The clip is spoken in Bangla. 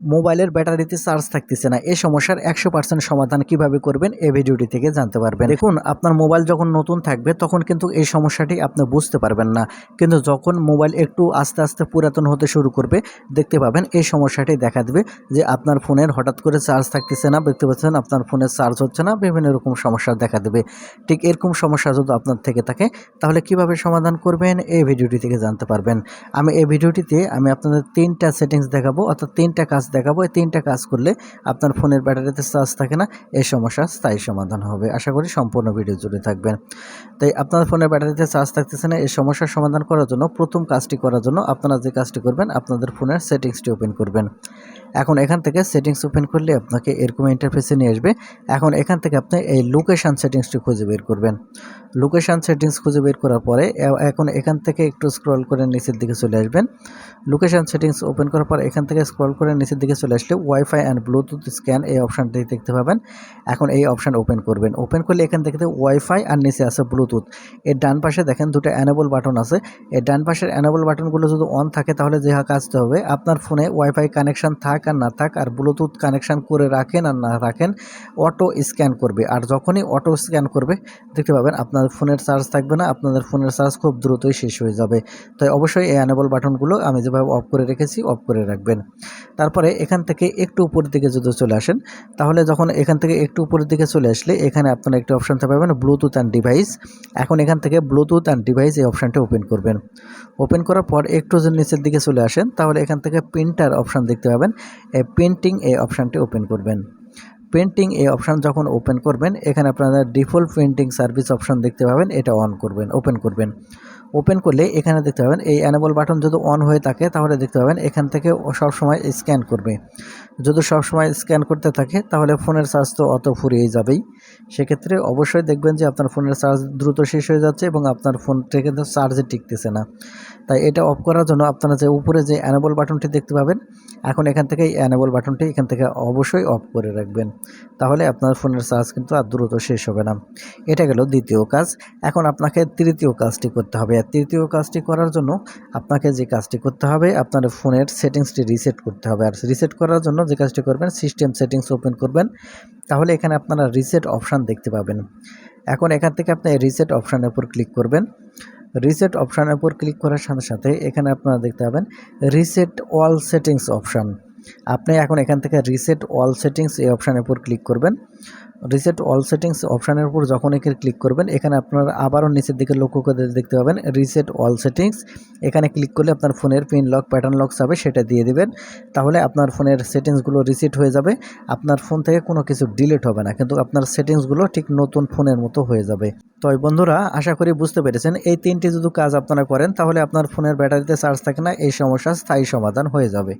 মোবাইলের ব্যাটারিতে চার্জ থাকতেছে না। এই সমস্যার একশো পার্সেন্ট সমাধান কীভাবে করবেন এই ভিডিওটি থেকে জানতে পারবেন। দেখুন, আপনার মোবাইল যখন নতুন থাকবে, তখন কিন্তু এই সমস্যাটি আপনি বুঝতে পারবেন না। কিন্তু যখন মোবাইল একটু আস্তে আস্তে পুরাতন হতে শুরু করবে, দেখতে পাবেন এই সমস্যাটি দেখা দেবে যে আপনার ফোনের হঠাৎ করে চার্জ থাকতেছে না, দেখতে পাচ্ছেন আপনার ফোনের চার্জ হচ্ছে না, বিভিন্ন রকম সমস্যা দেখা দেবে। ঠিক এরকম সমস্যা যদি আপনার থেকে থাকে, তাহলে কীভাবে সমাধান করবেন এই ভিডিওটি থেকে জানতে পারবেন। আমি এই ভিডিওটিতে আমি আপনাদের তিনটা সেটিংস দেখাবো, অর্থাৎ তিনটা কাজ দেখাবো, এই তিনটা কাজ করলে আপনার ফোনের ব্যাটারিতে চার্জ থাকে না, এই সমস্যার স্থায়ী সমাধান হবে। আশা করি সম্পূর্ণ ভিডিও জুড়ে থাকবেন। তাই আপনার ফোনের ব্যাটারিতে চার্জ থাকতেছে না, এই সমস্যার সমাধান করার জন্য প্রথম কাজটি করার জন্য আপনারা যে কাজটি করবেন, আপনাদের ফোনের সেটিংসটি ওপেন করবেন। এখন এখান থেকে সেটিংস ওপেন করলে আপনাকে এরকম ইন্টারফেসে নিয়ে আসবে। এখন এখান থেকে আপনি এই লোকেশান সেটিংসটি খুঁজে বের করবেন। লোকেশান সেটিংস খুঁজে বের করার পরে এখন এখান থেকে একটু স্ক্রল করে নিচের দিকে চলে আসবেন। লোকেশান সেটিংস ওপেন করার পর এখান থেকে স্ক্রল করে নিচের দিকে চলে আসলে ওয়াইফাই অ্যান্ড ব্লুটুথ স্ক্যান এই অপশানটি দেখতে পাবেন। এখন এই অপশান ওপেন করবেন। ওপেন করলে এখান থেকে ওয়াইফাই আর নিচে আছে ব্লুটুথ এর ডান পাশে দেখেন দুটো অ্যানেবল বাটন আছে। এই ডান পাশের অ্যানেবল বাটনগুলো যদি অন থাকে তাহলে যে কাজতে হবে, আপনার ফোনে ওয়াইফাই কানেকশন থাক আর না থাক আর ব্লুটুথ কানেকশন করে রাখেন আর না রাখেন অটো স্ক্যান করবে। আর যখনই অটো স্ক্যান করবে, দেখতে পাবেন আপনার ফোনের চার্জ থাকবে না, আপনাদের ফোনের চার্জ খুব দ্রুতই শেষ হয়ে যাবে। তাই অবশ্যই এই অ্যানেবল বাটনগুলো আমি যেভাবে অফ করে রেখেছি অফ করে রাখবেন। তারপরে এখান থেকে একটু উপরের দিকে যদি চলে আসেন, তাহলে যখন এখান থেকে একটু উপরের দিকে চলে আসলে এখানে আপনারা একটি অপশান পাবেন ব্লুটুথ অ্যান্ড ডিভাইস এখন এখান থেকে ব্লুটুথ অ্যান্ড ডিভাইস এই অপশানটা ওপেন করবেন। ওপেন করার পর একটু যদি নিচের দিকে চলে আসেন, তাহলে এখান থেকে প্রিন্টার অপশান দেখতে পাবেন। এই প্রিন্টিং এই অপশানটি ওপেন করবেন। প্রিন্টিং এই অপশান যখন ওপেন করবেন, এখানে আপনারা ডিফল্ট প্রিন্টিং সার্ভিস অপশান দেখতে পাবেন। এটা অন করবেন ওপেন করবেন। ওপেন করলে এখানে দেখতে পাবেন এই অ্যানেবল বাটন যদি অন হয়ে থাকে, তাহলে দেখতে পাবেন এখান থেকে সব সময় স্ক্যান করবে। যদি সব সময় স্ক্যান করতে থাকে, তাহলে ফোনের চার্জ তো অত ফুরিয়ে যাবেই। সেক্ষেত্রে অবশ্যই দেখবেন যে আপনার ফোনের চার্জ দ্রুত শেষ হয়ে যাচ্ছে এবং আপনার ফোনটা কিন্তু চার্জে টিকতেছে না। তাই এটা অফ করার জন্য আপনারা যে উপরে যে অ্যানেবল বাটনটি দেখতে পাবেন, এখন এখান থেকে এই অ্যানেবল বাটনটি এখান থেকে অবশ্যই অফ করে রাখবেন। তাহলে আপনার ফোনের চার্জ কিন্তু আর দ্রুত শেষ হবে না। এটা গেল দ্বিতীয় কাজ। এখন আপনাকে তৃতীয় কাজটি করতে হবে। তৃতীয় কাজটি করার জন্য আপনাকে যে কাজটি করতে হবে, আপনার ফোনের সেটিংসটি রিসেট করতে হবে। আর রিসেট করার জন্য যে কাজটি করবেন সিস্টেম সেটিংস ওপেন করবেন। তাহলে এখানে আপনারা রিসেট অপশান দেখতে পাবেন। এখন এখান থেকে আপনি রিসেট অপশানের উপর ক্লিক করবেন। রিসেট অপশানের উপর ক্লিক করার সাথে সাথে এখানে আপনারা দেখতে পাবেন রিসেট অল সেটিংস অপশান আপনি এখন এখান থেকে রিসেট অল সেটিংস এই অপশানের উপর ক্লিক করবেন। রিসেট অল সেটিংস অপশানের উপর যখন এখানে ক্লিক করবেন, এখানে আপনারা আবারও নিচের দিকে লক্ষ্য করে দেখতে পাবেন রিসেট অল সেটিংস এখানে ক্লিক করলে আপনার ফোনের পিন লক প্যাটার্ন লক যাবে সেটা দিয়ে দিবেন। তাহলে আপনার ফোনের সেটিংসগুলো রিসেট হয়ে যাবে। আপনার ফোন থেকে কোনো কিছু ডিলিট হবে না, কিন্তু আপনার সেটিংসগুলো ঠিক নতুন ফোনের মতো হয়ে যাবে। তো বন্ধুরা, আশা করি বুঝতে পেরেছেন, এই তিনটি যদি কাজ আপনারা করেন, তাহলে আপনার ফোনের ব্যাটারিতে চার্জ থাকে না, এই সমস্যার স্থায়ী সমাধান হয়ে যাবে।